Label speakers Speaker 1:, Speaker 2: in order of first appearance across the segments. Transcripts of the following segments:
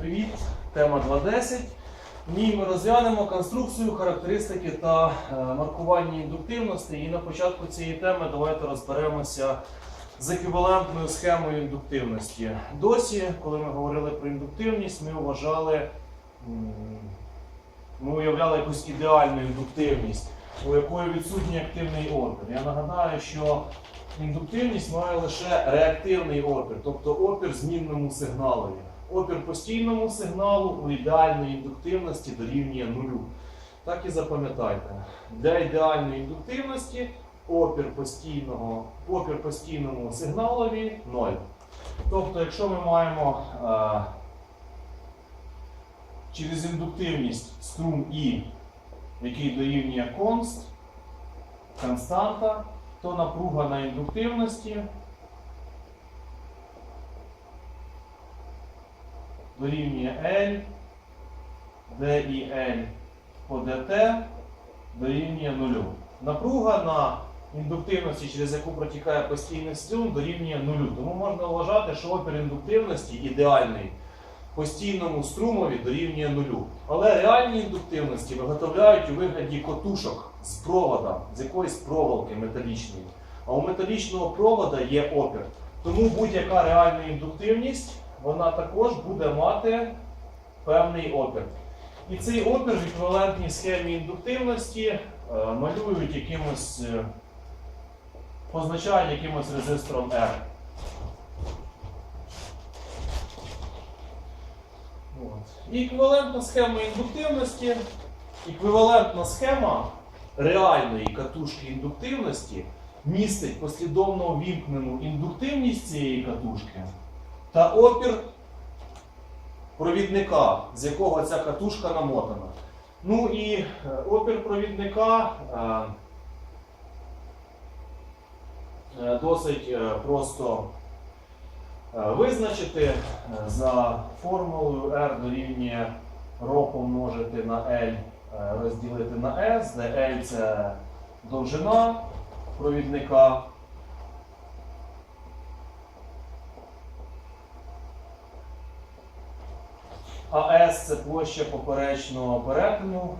Speaker 1: Привіт! Тема 2.10. В ній ми розглянемо конструкцію, характеристики та е, маркування індуктивності. І на початку цієї теми давайте розберемося з еквівалентною схемою індуктивності. Досі, коли ми говорили про індуктивність, ми вважали, ми уявляли якусь ідеальну індуктивність, у якої відсутній активний опір. Я нагадаю, що індуктивність має лише реактивний опір, тобто опір змінному сигналові. Опір постійному сигналу у ідеальної індуктивності дорівнює нулю. Так і запам'ятайте. Для ідеальної індуктивності опір постійного, опір постійному сигналові 0. Тобто, якщо ми маємо е, через індуктивність струм І, який дорівнює конст, константа, то напруга на індуктивності дорівнює L, D і L по dt дорівнює нулю. Напруга на індуктивності, через яку протікає постійний струм, дорівнює нулю. Тому можна вважати, що опір індуктивності ідеальний постійному струмові дорівнює нулю. Але реальні індуктивності виготовляють у вигляді котушок з провода, з якоїсь проволоки металічної. А у металічного провода є опір. Тому будь-яка реальна індуктивність вона також буде мати певний опір. І цей опір в еквівалентній схемі індуктивності е, малюють якимось, е, позначають якимось резистором R. І еквівалентна схема індуктивності, еквівалентна схема реальної катушки індуктивності містить послідовно увімкнену індуктивність цієї катушки та опір провідника, з якого ця катушка намотана. Ну і е, опір провідника е, е, досить просто визначити за формулою R дорівнює ρ помножити на L розділити на S, де L це довжина провідника. А S це площа поперечного перетину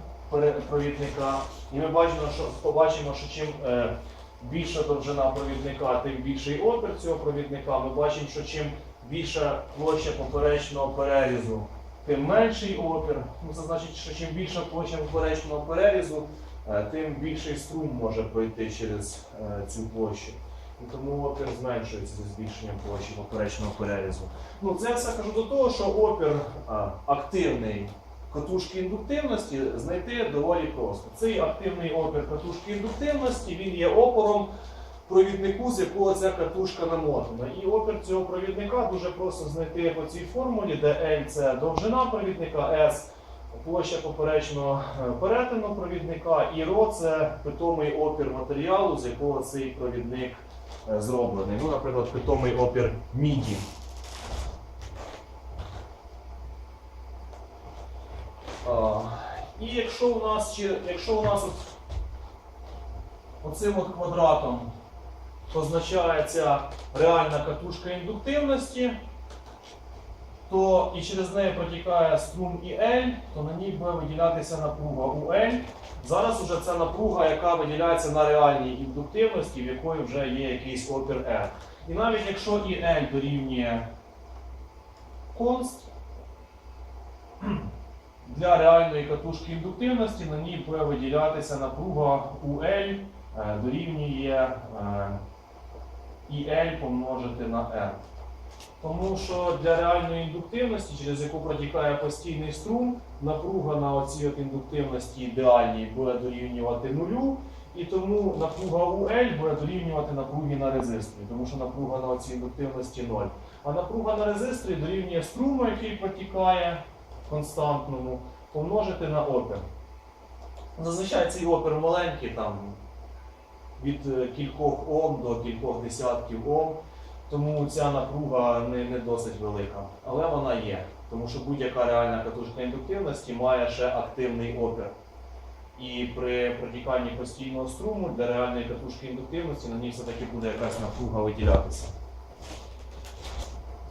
Speaker 1: провідника. І ми бачимо, що, побачимо, що чим е, більша довжина провідника, тим більший опір цього провідника. Ми бачимо, що чим більша площа поперечного перерізу, тим менший опір. Ну, це значить, що чим більша площа поперечного перерізу, е, тим більший струм може пройти через е, цю площу. Тому опір зменшується зі збільшенням площі поперечного перерізу. Ну, це все кажу до того, що опір а, активний катушки індуктивності знайти доволі просто. Цей активний опір катушки індуктивності він є опором провіднику, з якого ця катушка намотана. І опір цього провідника дуже просто знайти по цій формулі, де L це довжина провідника, S площа поперечного е, перетину провідника, і ρ це питомий опір матеріалу, з якого цей провідник е, зроблений. Ну, наприклад, питомий опір міді. І якщо у нас, чи- якщо у нас оцим от квадратом позначається реальна катушка індуктивності, то і через неї протікає струм і L, то на ній буде виділятися напруга у L. Зараз уже це напруга, яка виділяється на реальній індуктивності, в якої вже є якийсь опір R. І навіть якщо і L дорівнює конст, для реальної катушки індуктивності на ній буде виділятися напруга UL е, дорівнює е, IL помножити на R. Тому що для реальної індуктивності, через яку протікає постійний струм, напруга на оцій от індуктивності ідеальній буде дорівнювати нулю, і тому напруга UL буде дорівнювати напругі на резисторі, тому що напруга на оцій індуктивності 0. А напруга на резисторі дорівнює струму, який протікає константному, помножити на опір. Зазвичай цей опір маленький, там від е, кількох Ом до кількох десятків Ом, тому ця напруга не, не досить велика. Але вона є, тому що будь-яка реальна катушка індуктивності має ще активний опір. І при протіканні постійного струму для реальної катушки індуктивності на ній все-таки буде якась напруга виділятися.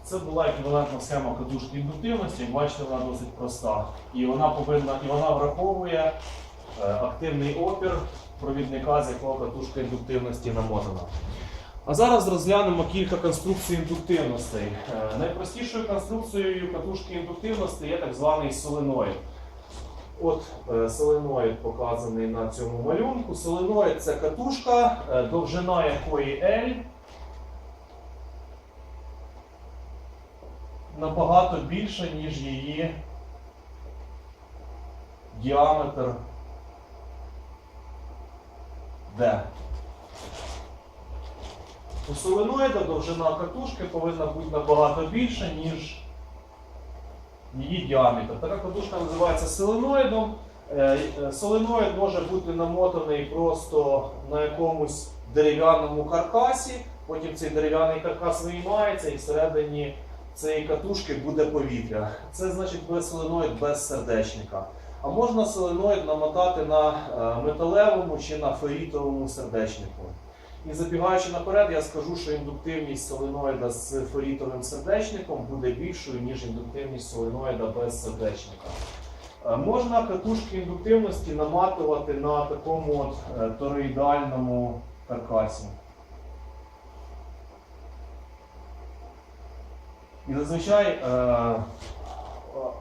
Speaker 1: Це була еквівалентна схема катушки індуктивності. Бачите, вона досить проста. І вона повинна і вона враховує е, активний опір провідника, з якого катушка індуктивності намотана. А зараз розглянемо кілька конструкцій індуктивностей. Е, Найпростішою конструкцією катушки індуктивності є так званий соленоїд. От е, соленоїд показаний на цьому малюнку. Соленоїд це катушка, е, довжина якої L. Набагато більша, ніж її діаметр D. У соленоїда довжина катушки повинна бути набагато більша, ніж її діаметр. Така катушка називається соленоїдом. Е, е, Соленоїд може бути намотаний просто на якомусь дерев'яному каркасі, потім цей дерев'яний каркас виймається і всередині цієї катушки буде повітря. Це значить без соленоїд без сердечника. А можна соленоїд намотати на е, металевому чи на ферітовому сердечнику. І забігаючи наперед, я скажу, що індуктивність соленоїда з ферітовим сердечником буде більшою, ніж індуктивність соленоїда без сердечника. Е, Можна катушки індуктивності наматувати на такому от е, тороїдальному каркасі. І зазвичай е,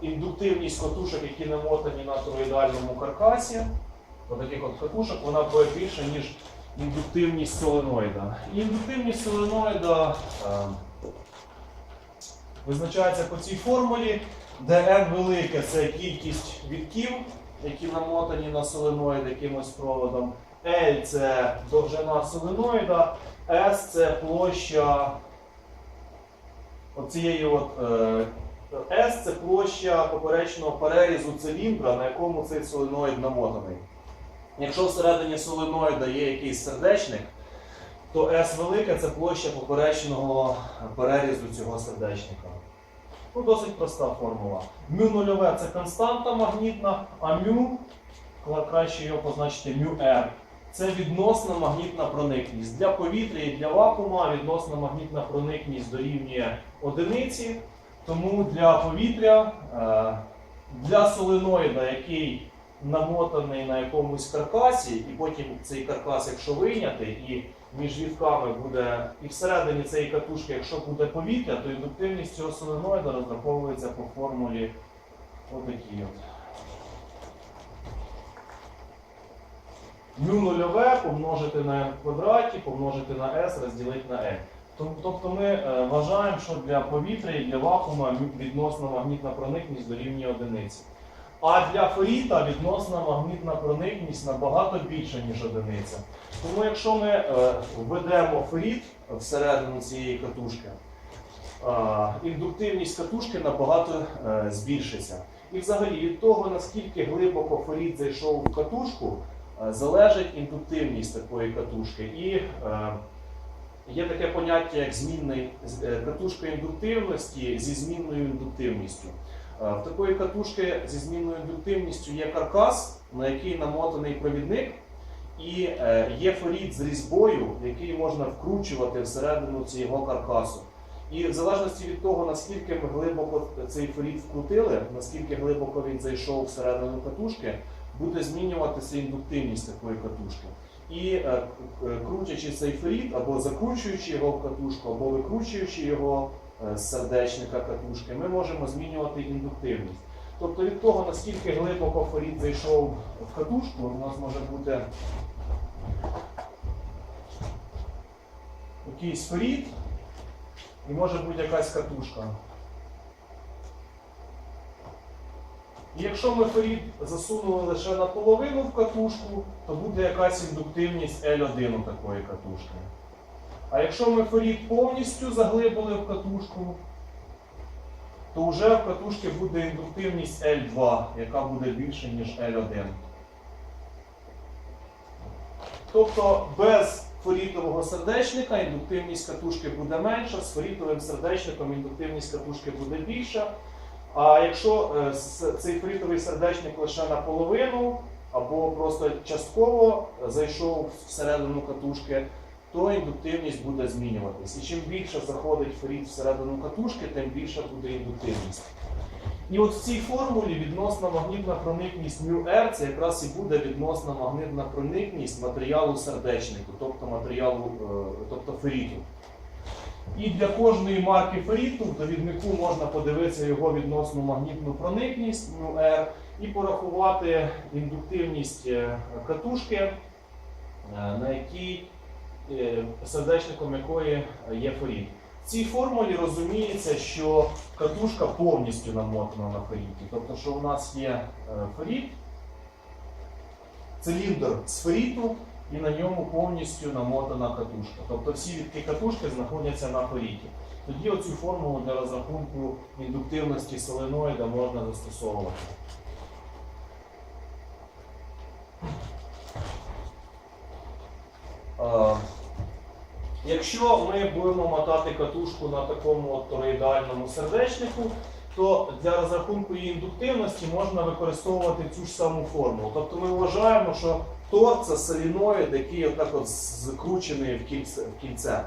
Speaker 1: індуктивність катушок, які намотані на тороїдальному каркасі, отаких от катушок, вона буде більша, ніж індуктивність соленоїда. Індуктивність соленоїда е, визначається по цій формулі, де n велике це кількість вітків, які намотані на соленоїд якимось проводом. L це довжина соленоїда, S це площа оцієї от, е, S це площа поперечного перерізу циліндра, на якому цей соленоїд намотаний. Якщо всередині соленоїда є якийсь сердечник, то S велика це площа поперечного перерізу цього сердечника. Ну, досить проста формула. Мю нульове це константа магнітна, а мю, краще його позначити мю R. Це відносна магнітна проникність. Для повітря і для вакуума відносна магнітна проникність дорівнює одиниці. Тому для повітря, е, для соленоїда, який намотаний на якомусь каркасі, і потім цей каркас, якщо вийняти, і між вітками буде, і всередині цієї катушки, якщо буде повітря, то індуктивність цього соленоїда розраховується по формулі отакій от. Мю нульове помножити на n квадраті, помножити на s, розділити на n. Тобто ми е, вважаємо, що для повітря і для вакуума відносна магнітна проникність дорівнює одиниці. А для феріта відносна магнітна проникність набагато більша, ніж одиниця. Тому якщо ми е, введемо феріт всередину цієї катушки, е, індуктивність катушки набагато е, збільшиться. І взагалі від того, наскільки глибоко феріт зайшов в катушку, залежить індуктивність такої катушки. І є таке поняття, як змінний катушка індуктивності зі змінною індуктивністю. Е, В такої катушки зі змінною індуктивністю є каркас, на який намотаний провідник, і е, є феріт з різьбою, який можна вкручувати всередину цього каркасу. І в залежності від того, наскільки ми глибоко цей феріт вкрутили, наскільки глибоко він зайшов всередину катушки, буде змінюватися індуктивність такої катушки. І е, крутячи цей феріт, або закручуючи його в катушку, або викручуючи його сердечника катушки, ми можемо змінювати індуктивність. Тобто від того, наскільки глибоко феріт зайшов в катушку, у нас може бути якийсь феріт і може бути якась катушка. І якщо ми феріт засунули лише наполовину в катушку, то буде якась індуктивність L1 такої катушки. А якщо ми феріт повністю заглибили в катушку, то вже в катушці буде індуктивність L2, яка буде більше, ніж L1. Тобто без ферітового сердечника індуктивність катушки буде менша, з ферітовим сердечником індуктивність катушки буде більша. А якщо е, цей ферітовий сердечник лише наполовину або просто частково зайшов всередину катушки, то індуктивність буде змінюватись. І чим більше заходить феріт всередину катушки, тим більша буде індуктивність. І от в цій формулі відносна магнітна проникність μr це якраз і буде відносна магнітна проникність матеріалу сердечнику, тобто матеріалу, е, тобто феріту. І для кожної марки феріту в довіднику можна подивитися його відносну магнітну проникність μr і порахувати індуктивність е, катушки, е, на якій сердечником якої є феріт. В цій формулі розуміється, що катушка повністю намотана на феріті. Тобто, що у нас є е, феріт, циліндр з феріту, і на ньому повністю намотана катушка. Тобто всі відки катушки знаходяться на феріті. Тоді оцю формулу для розрахунку індуктивності соленоїда можна застосовувати. Якщо ми будемо мотати катушку на такому от тороїдальному сердечнику, то для розрахунку її індуктивності можна використовувати цю ж саму формулу. Тобто ми вважаємо, що тор це соліноїд, який отак от закручений в кільце. В кільце.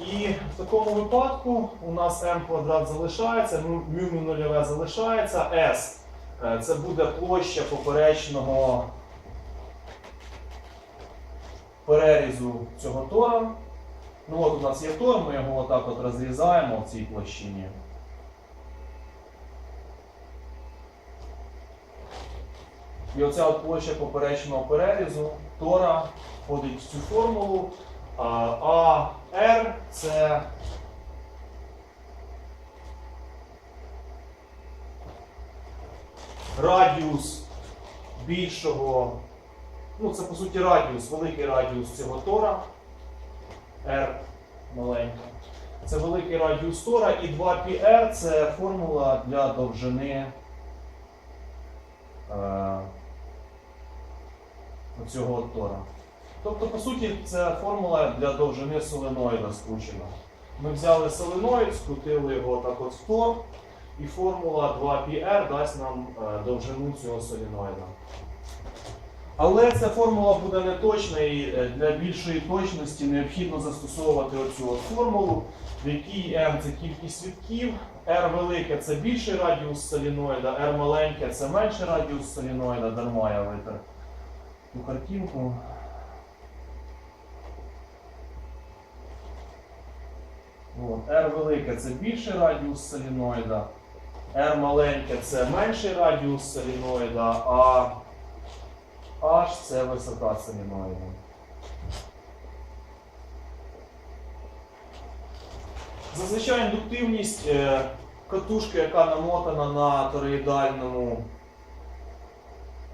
Speaker 1: І в такому випадку у нас m квадрат залишається, ну, μ нульове залишається, s е, це буде площа поперечного перерізу цього тора. Ну от у нас є тор, ми його отак от розрізаємо в цій площині. І оця от площа поперечного перерізу тора входить в цю формулу. А, R це радіус більшого, ну це по суті радіус, великий радіус цього тора. R маленька. Це великий радіус тора і 2πr це формула для довжини е, цього тора. Тобто, по суті, це формула для довжини соленоїда скручена. Ми взяли соленоїд, скрутили його так от в тор, і формула 2πr дасть нам е, довжину цього соленоїда. Але ця формула буде не точна і е, для більшої точності необхідно застосовувати оцю от формулу, в якій m це кількість вітків, r велике це більший радіус соліноїда, r маленьке це менший радіус соліноїда, дарма я витер ту картинку. R велике це більший радіус соліноїда, R маленьке це менший радіус соліноїда, а H це висота соліноїда. Зазвичай індуктивність е, катушки, яка намотана на тороїдальному.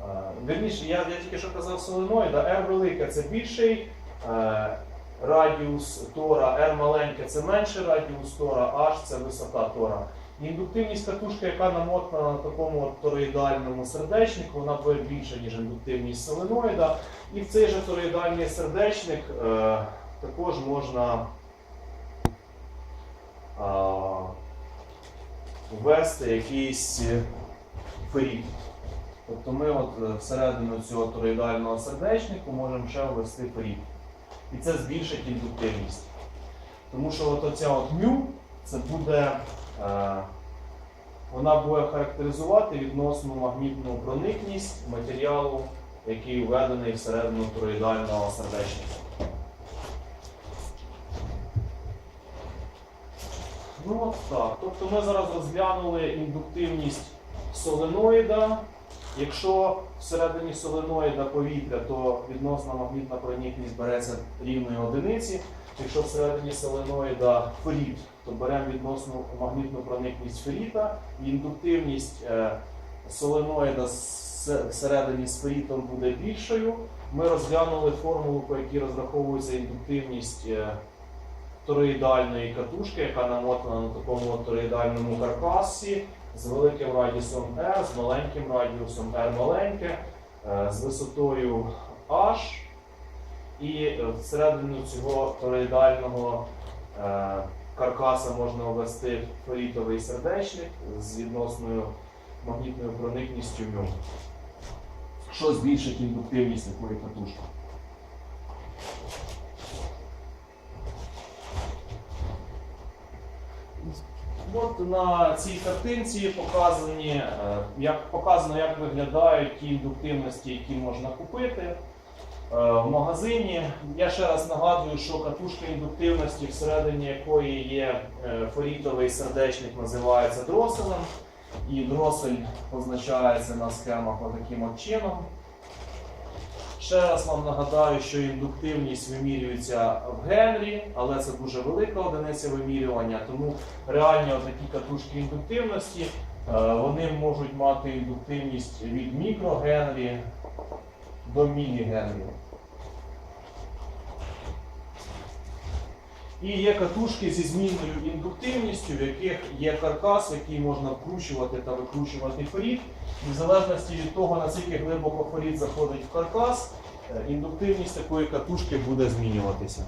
Speaker 1: е, Вірніше, я, я тільки що казав соленоїда, R велике це більший е, радіус тора, R маленьке це менший радіус тора, H це висота тора. Індуктивність катушки, яка намотана на такому тороїдальному сердечнику, вона буде більша, ніж індуктивність соленоїда. І в цей же тороїдальний сердечник е, також можна е, ввести якийсь феріт. Тобто ми от е, всередину цього тороїдального сердечнику можемо ще ввести феріт. І це збільшить індуктивність. Тому що от оця от мю це буде, вона буде характеризувати відносну магнітну проникність матеріалу, який введений всередину тороїдального сердечника. Ну от так. Тобто ми зараз розглянули індуктивність соленоїда. Якщо всередині соленоїда повітря, то відносна магнітна проникність береться рівної одиниці. Якщо всередині соленоїда феріт, то беремо відносну магнітну проникність феріта. І індуктивність е, соленоїда всередині з ферітом буде більшою. Ми розглянули формулу, по якій розраховується індуктивність е, тороїдальної катушки, яка намотана на такому тороїдальному каркасі з великим радіусом R, з маленьким радіусом R маленьке, е, з висотою H. І е, всередину цього тороїдального е, каркаса можна ввести ферітовий сердечник з відносною магнітною проникністю мю, що збільшить індуктивність такої катушки. От на цій картинці показані, е, як показано, як виглядають ті індуктивності, які можна купити в магазині. Я ще раз нагадую, що катушка індуктивності, всередині якої є е, форітовий сердечник, називається дроселем. І дросель позначається на схемах отаким от чином. Ще раз вам нагадаю, що індуктивність вимірюється в Генрі, але це дуже велика одиниця вимірювання, тому реальні такі катушки індуктивності е, вони можуть мати індуктивність від мікрогенрі до мілігенрі. І є катушки зі змінною індуктивністю, в яких є каркас, який можна вкручувати та викручувати форіт. І в залежності від того, наскільки глибоко форіт заходить в каркас, е, індуктивність такої катушки буде змінюватися.